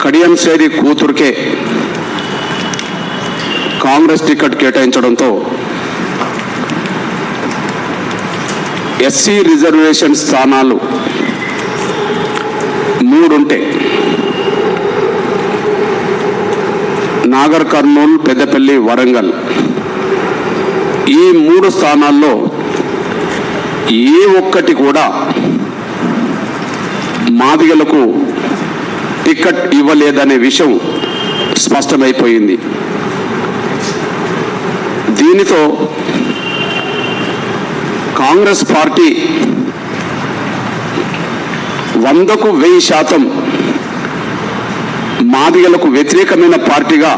కడియం శ్రేణి కూతురుకే కాంగ్రెస్ టికెట్ కేటాయించడంతో ఎస్సీ రిజర్వేషన్ స్థానాలు మూడుంటే నాగర్ కర్నూలు పెద్దపల్లి వరంగల్ ఈ మూడు స్థానాల్లో ఏ ఒక్కటి కూడా మాదిగలకు టికెట్ ఇవ్వలేదనే విషయం స్పష్టమైపోయింది. దీనితో కాంగ్రెస్ పార్టీ వందకు వెయ్యి శాతం మాదిగలకు వ్యతిరేకమైన పార్టీగా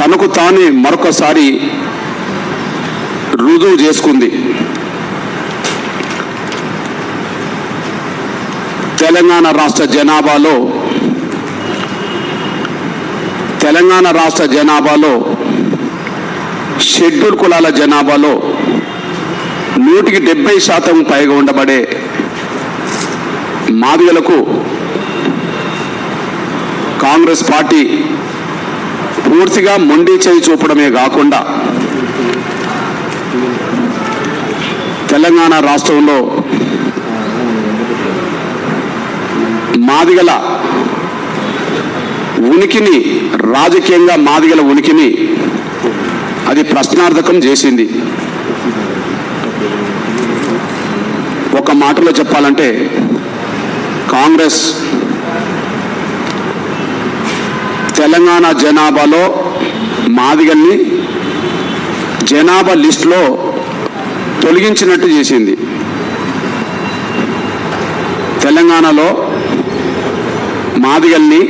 తనకు తానే మరొకసారి రుజువు చేసుకుంది. తెలంగాణ రాష్ట్ర జనాభాలో తెలంగాణ రాష్ట్ర జనాభాలో షెడ్యూల్ కులాల జనాభాలో నూటికి డెబ్బై శాతం పైగా ఉండబడే మాదిగలకు కాంగ్రెస్ పార్టీ పూర్తిగా మొండి చేయి చూపడమే కాకుండా తెలంగాణ రాష్ట్రంలో మాదిగల ఉనికిని రాజకీయంగా మాదిగల ఉనికిని అది ప్రశ్నార్థకం చేసింది. ఒక మాటలో చెప్పాలంటే కాంగ్రెస్ తెలంగాణ జనాభాలో మాదిగల్ని జనాభా లిస్టులో తొలగించినట్టు చేసింది. తెలంగాణలో మాదిగల్ని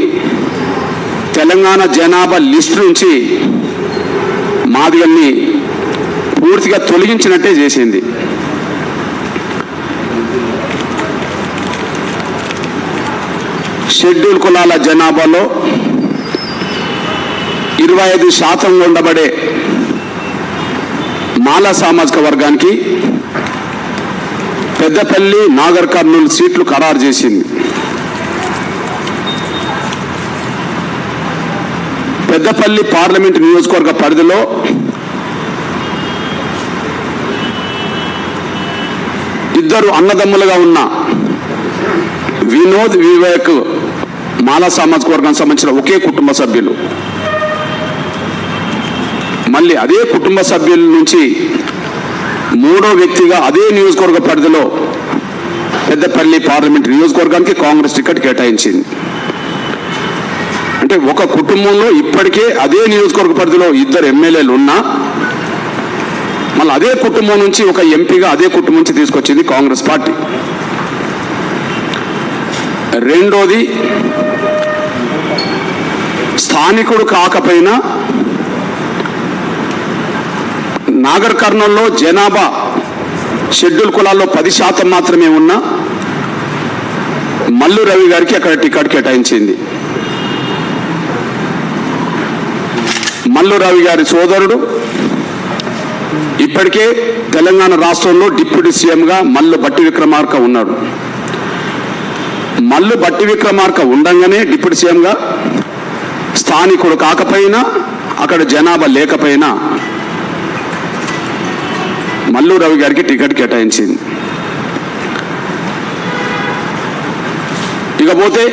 తెలంగాణ జనాభా లిస్టు నుంచి మాదిగల్ని పూర్తిగా తొలగించినట్టే చేసింది. షెడ్యూల్ కులాల జనాభాలో ఇరవై ఐదు శాతం ఉండబడే మాల సామాజిక వర్గానికి పెద్దపల్లి నాగర్ కర్నూలు సీట్లు ఖరారు చేసింది. పెద్దపల్లి పార్లమెంట్ నియోజకవర్గ పరిధిలో ఇద్దరు అన్నదమ్ములుగా ఉన్న వినోద్ వివేక్ మాలా సామాజిక వర్గానికి సంబంధించిన ఒకే కుటుంబ సభ్యులు. మళ్ళీ అదే కుటుంబ సభ్యుల నుంచి మూడో వ్యక్తిగా అదే నియోజకవర్గ పరిధిలో పెద్దపల్లి పార్లమెంట్ నియోజకవర్గానికి కాంగ్రెస్ టికెట్ కేటాయించింది. అంటే ఒక కుటుంబంలో ఇప్పటికే అదే నియోజకవర్గ పరిధిలో ఇద్దరు ఎమ్మెల్యేలు ఉన్నా మళ్ళీ అదే కుటుంబం నుంచి ఒక ఎంపీగా అదే కుటుంబం నుంచి తీసుకొచ్చింది కాంగ్రెస్ పార్టీ. రెండోది స్థానికుడు కాకపోయినా నాగర్ కర్నూల్లో జనాభా షెడ్యూల్ కులాల్లో పది శాతం మాత్రమే ఉన్న మల్లు రవి గారికి అక్కడ టికెట్ కేటాయించింది. మల్లు రవి గారి సోదరుడు. ఇప్పటికే తెలంగాణ రాష్ట్రంలో డిప్యూటీ సీఎంగా మల్లు బట్టి విక్రమార్క ఉన్నాడు. మల్లు బట్టి విక్రమార్క ఉండగానే డిప్యూటీ సీఎంగా స్థానికుడు కాకపోయినా అక్కడ జనాభా లేకపోయినా మల్లు రవి గారికి టికెట్ కేటాయించింది. ఇకపోతే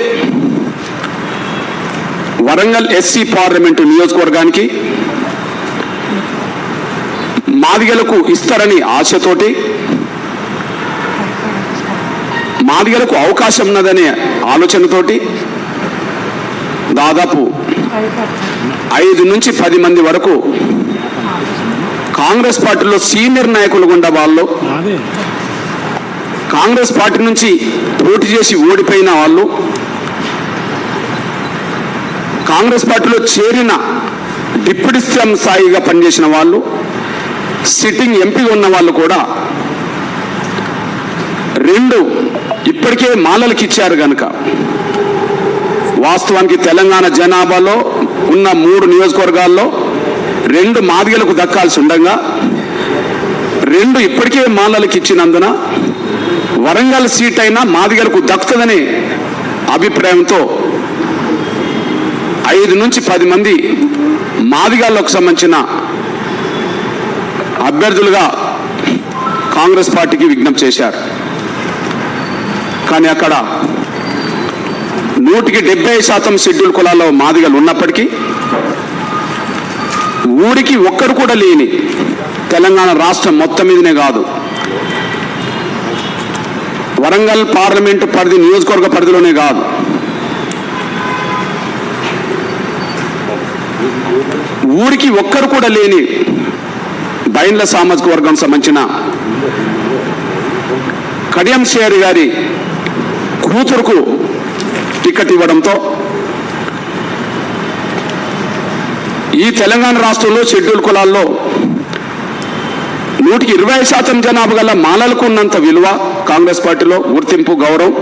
వరంగల్ ఎస్సీ పార్లమెంటు నియోజకవర్గానికి మాదిగలకు ఇస్తారని ఆశతోటి మాదిగలకు అవకాశం ఉన్నదనే ఆలోచనతోటి దాదాపు ఐదు నుంచి పది మంది వరకు కాంగ్రెస్ పార్టీలో సీనియర్ నాయకులు గుండా వాళ్ళు కాంగ్రెస్ పార్టీ నుంచి పోటీ చేసి ఓడిపోయిన వాళ్ళు కాంగ్రెస్ పార్టీలో చేరిన డిప్యూటీ సీఎం స్థాయిగా పనిచేసిన వాళ్ళు సిట్టింగ్ ఎంపీ ఉన్న వాళ్ళు కూడా రెండు ఇప్పటికే మాలలకు ఇచ్చారు కనుక వాస్తవానికి తెలంగాణ జనాభాలో ఉన్న మూడు నియోజకవర్గాల్లో రెండు మాదిగలకు దక్కాల్సి ఉండగా రెండు ఇప్పటికే మాలలకు ఇచ్చినందున వరంగల్ సీట్ అయినా మాదిగలకు దక్కుతుందని అభిప్రాయంతో ఐదు నుంచి పది మంది మాదిగాళ్ళకు సంబంధించిన అభ్యర్థులుగా కాంగ్రెస్ పార్టీకి విజ్ఞప్తి చేశారు. కానీ అక్కడ నూటికి డెబ్బై శాతం షెడ్యూల్ కులాల్లో మాదిగలు ఉన్నప్పటికీ ఊరికి ఒక్కరు కూడా లేని తెలంగాణ రాష్ట్రం మొత్తం మీదనే కాదు. వరంగల్ పార్లమెంటు పరిధి నియోజకవర్గ పరిధిలోనే కాదు. ఊరికి ఒక్కరు కూడా లేని బైండ్ల సామాజిక వర్గం సంబంధించిన కడియం షేర్ గారి కూతురుకు టికెట్ ఇవ్వడంతో ఈ తెలంగాణ రాష్ట్రంలో షెడ్యూల్ కులాల్లో నూటికి ఇరవై శాతం జనాభా గల మాలలకు ఉన్నంత విలువ కాంగ్రెస్ పార్టీలో గుర్తింపు గౌరవం.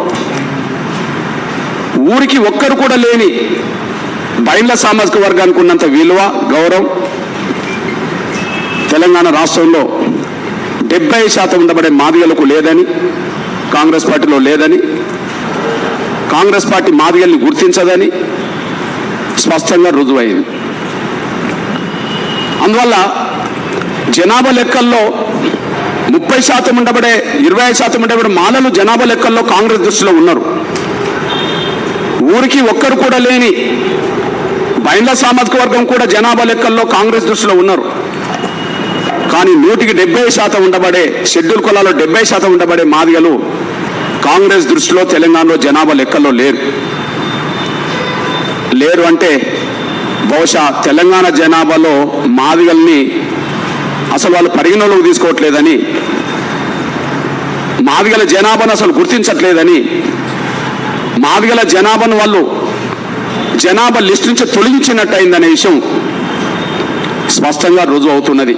ఊరికి ఒక్కరు కూడా లేని బయళ్ళ సామాజిక వర్గానికి ఉన్నంత విలువ గౌరవం తెలంగాణ రాష్ట్రంలో డెబ్బై శాతం ఉండబడే మాదిగలకు లేదని కాంగ్రెస్ పార్టీలో లేదని కాంగ్రెస్ పార్టీ మాదిగల్ని గుర్తించదని స్పష్టంగా రుజువైంది. అందువల్ల జనాభా లెక్కల్లో ముప్పై శాతం ఉండబడే ఇరవై శాతం ఉండబడే మాలలు జనాభా లెక్కల్లో కాంగ్రెస్ దృష్టిలో ఉన్నారు. ఊరికి ఒక్కరు కూడా లేని బైండ్ల సామాజిక వర్గం కూడా జనాభా లెక్కల్లో కాంగ్రెస్ దృష్టిలో ఉన్నారు. కానీ నూటికి డెబ్బై శాతం ఉండబడే షెడ్యూల్ కులాల్లో డెబ్బై శాతం ఉండబడే మాదిగలు కాంగ్రెస్ దృష్టిలో తెలంగాణలో జనాభా లెక్కల్లో లేరు. లేరు అంటే బహుశా తెలంగాణ జనాభాలో మాదిగల్ని అసలు వాళ్ళు పరిగణలోకి తీసుకోవట్లేదని మాదిగల జనాభాను అసలు గుర్తించట్లేదని మాదిగల జనాభాను వాళ్ళు జనాభా లిస్ట్ నుంచి తొలగించినట్టు అయిందనే విషయం స్పష్టంగా రుజువు అవుతున్నది